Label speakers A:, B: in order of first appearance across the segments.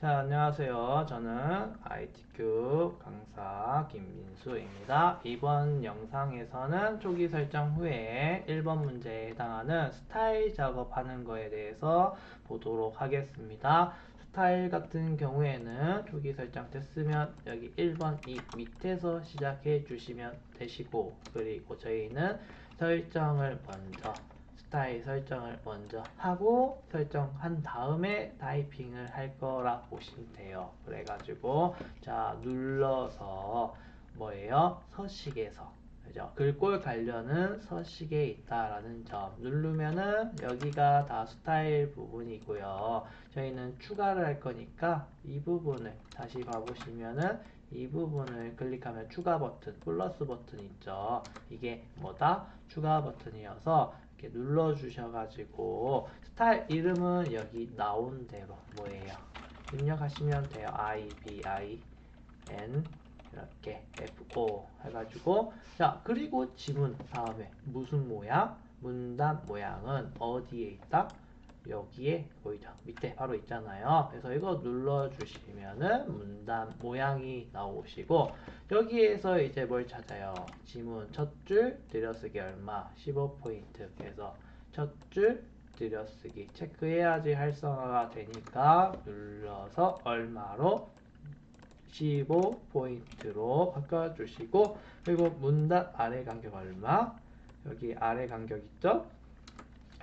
A: 자, 안녕하세요. 저는 IT큐 강사 김민수입니다. 이번 영상에서는 초기 설정 후에 1번 문제에 해당하는 스타일 작업하는 거에 대해서 보도록 하겠습니다. 스타일 같은 경우에는 초기 설정 됐으면 여기 1번 이 밑에서 시작해 주시면 되시고 그리고 저희는 설정을 먼저 스타일 설정을 먼저 하고 설정한 다음에 타이핑을 할 거라 보시면 돼요. 그래가지고 자 눌러서 뭐예요? 서식에서 그죠? 글꼴 관련은 서식에 있다라는 점 누르면은 여기가 다 스타일 부분이고요. 저희는 추가를 할 거니까 이 부분을 다시 봐보시면은 이 부분을 클릭하면 추가 버튼, 플러스 버튼 있죠. 이게 뭐다? 추가 버튼이어서 이렇게 눌러 주셔가지고 스타일 이름은 여기 나온 대로 뭐예요? 입력하시면 돼요. I, B, I, N 이렇게 F, O 해가지고 자 그리고 지문 다음에 무슨 모양? 문단 모양은 어디에 있다? 여기에 보이죠? 밑에 바로 있잖아요. 그래서 이거 눌러주시면은 문단 모양이 나오시고 여기에서 이제 뭘 찾아요? 지문 첫 줄 들여쓰기 얼마? 15포인트. 그래서 첫 줄 들여쓰기 체크해야지 활성화가 되니까 눌러서 얼마로 15포인트로 바꿔주시고 그리고 문단 아래 간격 얼마? 여기 아래 간격 있죠?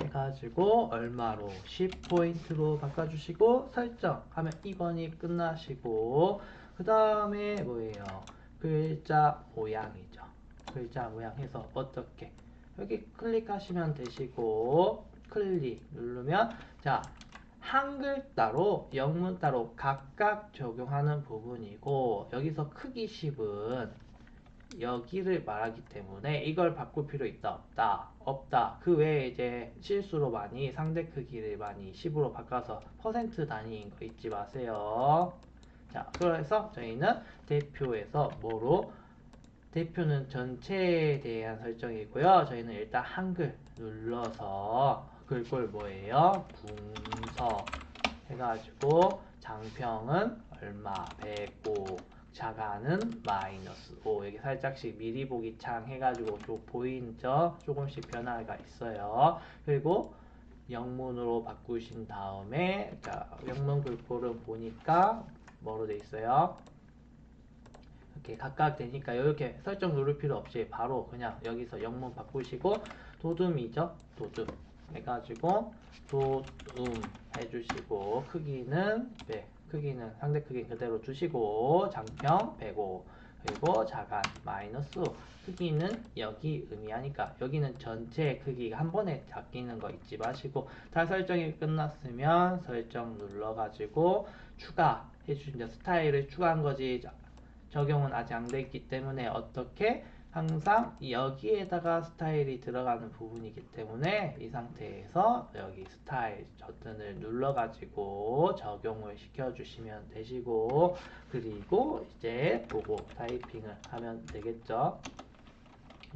A: 해가지고 얼마로? 10포인트로 바꿔주시고 설정하면 2번이 끝나시고 그 다음에 뭐예요? 글자 모양이죠. 글자 모양 해서 어떻게? 여기 클릭하시면 되시고 클릭 누르면 자 한글 따로 영문 따로 각각 적용하는 부분이고 여기서 크기 10은 여기를 말하기 때문에 이걸 바꿀 필요 있다 없다 없다. 그 외에 이제 실수로 많이 상대 크기를 많이 10으로 바꿔서 퍼센트 단위인 거 잊지 마세요. 자 그래서 저희는 대표에서 뭐로? 대표는 전체에 대한 설정이고요. 저희는 일단 한글 눌러서 글꼴 뭐예요? 궁서 해가지고 장평은 얼마? 105 자가는 마이너스 5 여기 살짝씩 미리 보기 창 해가지고 좀 보이죠? 조금씩 변화가 있어요. 그리고 영문으로 바꾸신 다음에 자 영문 글꼴은 보니까 뭐로 돼 있어요? 이렇게 각각 되니까 이렇게 설정 누를 필요 없이 바로 그냥 여기서 영문 바꾸시고 도둠이죠? 도둠 해가지고 도둠 해주시고 크기는 네, 크기는 상대 크기 그대로 두시고 장평 105 그리고 자간 마이너스 크기는 여기 의미하니까 여기는 전체 크기가 한 번에 바뀌는 거 잊지 마시고 다 설정이 끝났으면 설정 눌러가지고 추가 해 주신 스타일을 추가한 거지. 적용은 아직 안 됐기 때문에 어떻게 항상 여기에다가 스타일이 들어가는 부분이기 때문에 이 상태에서 여기 스타일 버튼을 눌러가지고 적용을 시켜주시면 되시고 그리고 이제 보고 타이핑을 하면 되겠죠.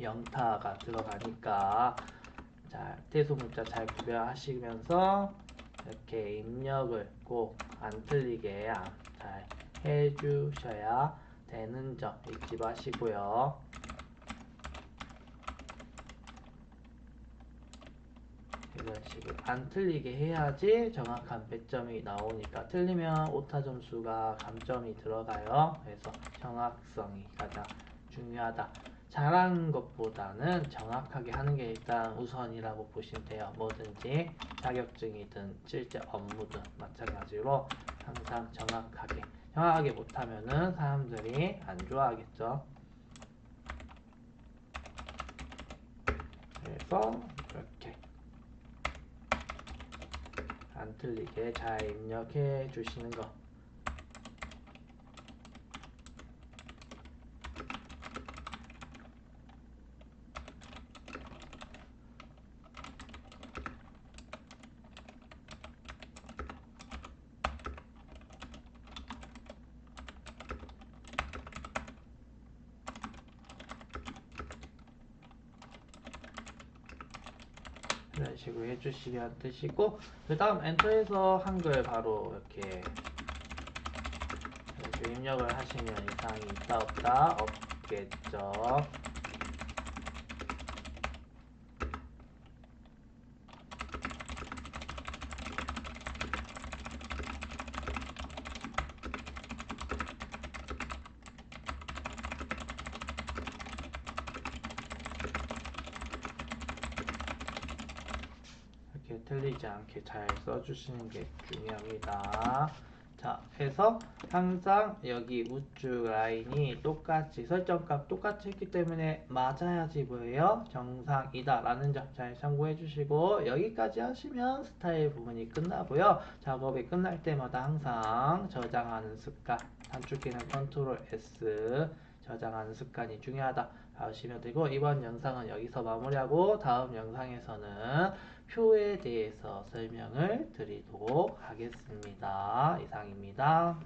A: 영타가 들어가니까 자 대소문자 잘 구별하시면서 이렇게 입력을 꼭 안 틀리게 잘 해주셔야 되는 점 잊지 마시고요. 이런 식으로 안 틀리게 해야지 정확한 배점이 나오니까 틀리면 오타 점수가 감점이 들어가요. 그래서 정확성이 가장 중요하다. 잘하는 것보다는 정확하게 하는 게 일단 우선이라고 보시면 돼요. 뭐든지 자격증이든 실제 업무든 마찬가지로 항상 정확하게 정확하게 못하면은 사람들이 안 좋아하겠죠. 그래서 이렇게 안 틀리게 잘 입력해 주시는 거. 이런 식으로 해주시면 뜻이고 그 다음 엔터에서 한글 바로 이렇게 입력을 하시면 이상이 있다 없다 없겠죠. 틀리지 않게 잘 써주시는 게 중요합니다. 자, 해서 항상 여기 우측 라인이 똑같이 설정값 똑같이 했기 때문에 맞아야지 뭐예요? 정상이다 라는 점 잘 참고해 주시고 여기까지 하시면 스타일 부분이 끝나고요. 작업이 끝날 때마다 항상 저장하는 습관 단축키는 컨트롤 S 저장하는 습관이 중요하다 하시면 되고 이번 영상은 여기서 마무리하고 다음 영상에서는 표에 대해서 설명을 드리도록 하겠습니다. 이상입니다.